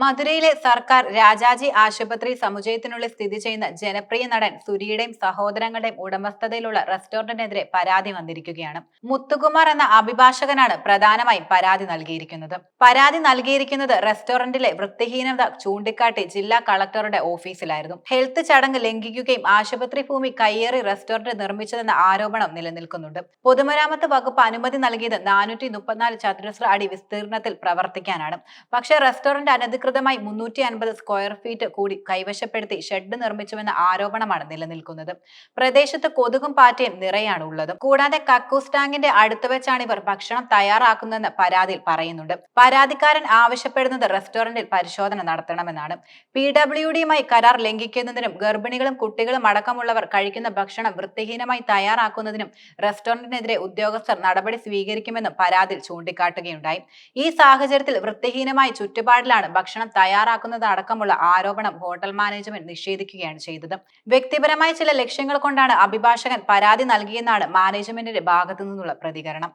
മധുരയിലെ സർക്കാർ രാജാജി ആശുപത്രി സമുച്ചയത്തിനുള്ളിൽ സ്ഥിതി ചെയ്യുന്ന ജനപ്രിയ നടൻ സുരിയുടെയും സഹോദരങ്ങളുടെയും ഉടമസ്ഥതയിലുള്ള റെസ്റ്റോറന്റിനെതിരെ പരാതി വന്നിരിക്കുകയാണ്. മുത്തുകുമാർ എന്ന അഭിഭാഷകനാണ് പ്രധാനമായും പരാതി നൽകിയിരിക്കുന്നത്. പരാതി നൽകിയിരിക്കുന്നത് റെസ്റ്റോറന്റിലെ വൃത്തിഹീനത ചൂണ്ടിക്കാട്ടി ജില്ലാ കളക്ടറുടെ ഓഫീസിലായിരുന്നു. ഹെൽത്ത് ചടങ്ങ് ലംഘിക്കുകയും ആശുപത്രി ഭൂമി കയ്യേറി റെസ്റ്റോറന്റ് നിർമ്മിച്ചതെന്ന ആരോപണം നിലനിൽക്കുന്നുണ്ട്. പൊതുമരാമത്ത് വകുപ്പ് അനുമതി നൽകിയത് നാനൂറ്റി മുപ്പത്തിനാല് ചതുരശ്ര അടി വിസ്തീർണത്തിൽ പ്രവർത്തിക്കാനാണ്. പക്ഷേ റെസ്റ്റോറന്റ് അനധികൃതമായി മുന്നൂറ്റി അൻപത് സ്ക്വയർ ഫീറ്റ് കൂടി കൈവശപ്പെടുത്തി ഷെഡ് നിർമ്മിച്ചുവെന്ന ആരോപണമാണ് നിലനിൽക്കുന്നത്. പ്രദേശത്ത് കൊതുകും പാറ്റയും നിറയാണ് ഉള്ളത്. കൂടാതെ കക്കൂസ് ടാങ്കിന്റെ അടുത്ത് വെച്ചാണ് ഇവർ ഭക്ഷണം തയ്യാറാക്കുന്നതെന്ന് പരാതിയിൽ പറയുന്നുണ്ട്. പരാതിക്കാരൻ ആവശ്യപ്പെടുന്നത് റെസ്റ്റോറന്റിൽ പരിശോധന നടത്തണമെന്നാണ്. പി ഡബ്ല്യു ഡിയുമായി കരാർ ലംഘിക്കുന്നതിനും ഗർഭിണികളും കുട്ടികളും അടക്കമുള്ളവർ കഴിക്കുന്ന ഭക്ഷണം വൃത്തിഹീനമായി തയ്യാറാക്കുന്നതിനും റെസ്റ്റോറന്റിനെതിരെ ഉദ്യോഗസ്ഥർ നടപടി സ്വീകരിക്കുമെന്നും പരാതിയിൽ ചൂണ്ടിക്കാട്ടുകയുണ്ടായി. ഈ സാഹചര്യത്തിൽ വൃത്തിഹീനമായ ചുറ്റുപാടിലാണ് ഭക്ഷണം തയ്യാറാക്കുന്നത് അടക്കമുള്ള ആരോപണം ഹോട്ടൽ മാനേജ്മെന്റ് നിഷേധിക്കുകയാണ് ചെയ്തത്. വ്യക്തിപരമായ ചില ലക്ഷ്യങ്ങൾ കൊണ്ടാണ് അഭിഭാഷകൻ പരാതി നൽകിയെന്നാണ് മാനേജ്മെന്റിന്റെ ഭാഗത്തു നിന്നുള്ള പ്രതികരണം.